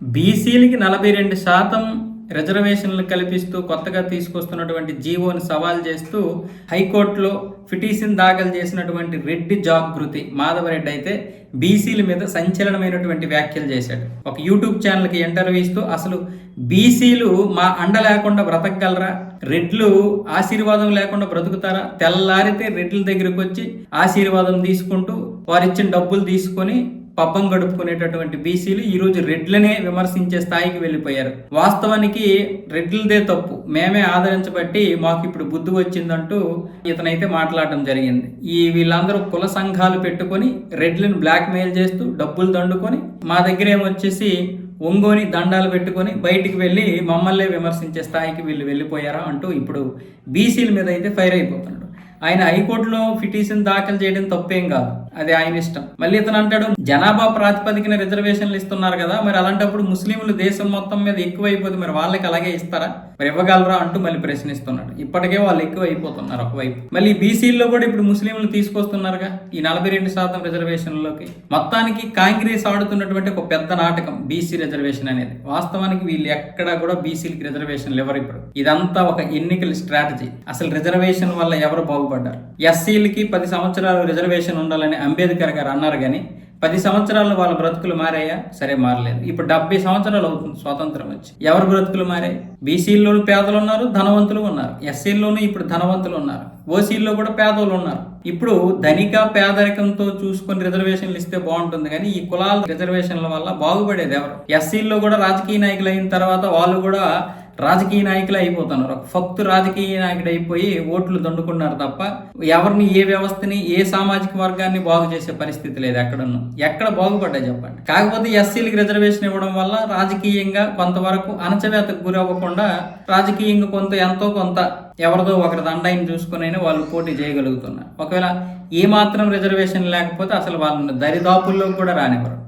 బీసీలకి నలభై రెండు శాతం రిజర్వేషన్లు కల్పిస్తూ కొత్తగా తీసుకొస్తున్నటువంటి జీవోని సవాల్ చేస్తూ హైకోర్టులో పిటిషన్ దాఖలు చేసినటువంటి రెడ్డి జాగృతి మాధవరెడ్డి అయితే బీసీల మీద సంచలనమైనటువంటి వ్యాఖ్యలు చేశాడు. ఒక యూట్యూబ్ ఛానల్కి ఇంటర్వ్యూ ఇస్తూ అసలు బీసీలు మా అండ లేకుండా బ్రతకగలరా? రెడ్లు ఆశీర్వాదం లేకుండా బ్రతుకుతారా? తెల్లారితే రెడ్ల దగ్గరకు వచ్చి ఆశీర్వాదం తీసుకుంటూ వారిచ్చిన డబ్బులు తీసుకొని పబ్బం గడుపుకునేటటువంటి బీసీలు ఈరోజు రెడ్లనే విమర్శించే స్థాయికి వెళ్ళిపోయారు. వాస్తవానికి రెడ్లదే తప్పు. మేమే ఆదరించబట్టి మాకు ఇప్పుడు బుద్ధి వచ్చిందంటూ ఇతనైతే మాట్లాడడం జరిగింది. ఈ వీళ్ళందరూ కుల సంఘాలు పెట్టుకొని రెడ్లను బ్లాక్ మెయిల్ చేస్తూ డబ్బులు దండుకొని మా దగ్గర ఏమొచ్చేసి ఒంగోని దండాలు పెట్టుకొని బయటికి వెళ్ళి మమ్మల్ని విమర్శించే స్థాయికి వీళ్ళు వెళ్ళిపోయారా అంటూ ఇప్పుడు బీసీల మీద అయితే ఫైర్ అయిపోతున్నాడు. ఆయన హైకోర్టులో పిటిషన్ దాఖలు చేయడం తప్పేం కాదు. అది ఆయన ఇష్టం. మళ్ళీ ఇతను అంటాడు జనాభా ప్రాతిపదికన రిజర్వేషన్లు ఇస్తున్నారు కదా మరి అలాంటప్పుడు ముస్లింలు దేశం మొత్తం మీద ఎక్కువైపోతే మరి వాళ్ళకి అలాగే ఇస్తారా? మరి ఇవ్వగలరా అంటూ మళ్ళీ ప్రశ్నిస్తున్నాడు. ఇప్పటికే వాళ్ళు ఎక్కువ అయిపోతున్నారు ఒకవైపు. మళ్ళీ బీసీల్లో కూడా ఇప్పుడు ముస్లింలు తీసుకొస్తున్నారుగా ఈ నలభై రెండు శాతం రిజర్వేషన్లోకి మొత్తానికి కాంగ్రెస్ ఆడుతున్నటువంటి ఒక పెద్ద నాటకం బీసీ రిజర్వేషన్ అనేది. వాస్తవానికి వీళ్ళు ఎక్కడ కూడా బీసీలకి రిజర్వేషన్లు ఎవరు ఇప్పుడు. ఇదంతా ఒక ఎన్నికల స్ట్రాటజీ. అసలు రిజర్వేషన్ వల్ల ఎవరు బాగుపడ్డారు ఎస్సీలకి పది సంవత్సరాలు రిజర్వేషన్ ఉండాలని అంబేద్కర్ గారు అన్నారు కానీ పది సంవత్సరాలు వాళ్ళ బ్రతుకులు మారాయా? సరే మారలేదు. ఇప్పుడు డెబ్బై సంవత్సరాలు అవుతుంది స్వాతంత్రం వచ్చి. ఎవరు బ్రతుకులు మారాయి? బీసీల్లోనూ పేదలు ఉన్నారు ధనవంతులు ఉన్నారు. ఎస్సీల్లోనూ ఇప్పుడు ధనవంతులు ఉన్నారు. ఓసీల్లో కూడా పేదలు ఉన్నారు. ఇప్పుడు ధనిక పేదరికంతో చూసుకొని రిజర్వేషన్లు ఇస్తే బాగుంటుంది కానీ ఈ కులాల రిజర్వేషన్ల వల్ల బాగుపడేది ఎవరు? ఎస్సీల్లో కూడా రాజకీయ నాయకులు అయిన తర్వాత వాళ్ళు కూడా రాజకీయ నాయకులు అయిపోతున్నారు. ఒక ఫక్తు రాజకీయ నాయకుడు అయిపోయి ఓట్లు దండుకున్నారు తప్ప ఎవరిని ఏ వ్యవస్థని ఏ సామాజిక వర్గాన్ని బాగు చేసే పరిస్థితి లేదు ఎక్కడన్నా. ఎక్కడ బాగుపడ్డాయి చెప్పండి. కాకపోతే ఎస్సీలకి రిజర్వేషన్ ఇవ్వడం వల్ల రాజకీయంగా కొంతవరకు అణచవేతకు గురి అవ్వకుండా రాజకీయంగా కొంత ఎంతో కొంత ఎవరిదో ఒకరి దండాయిని చూసుకుని వాళ్ళు పోటీ చేయగలుగుతున్నారు. ఒకవేళ ఏ మాత్రం రిజర్వేషన్ లేకపోతే అసలు వాళ్ళని దరిదాపుల్లో కూడా రానివ్వరు.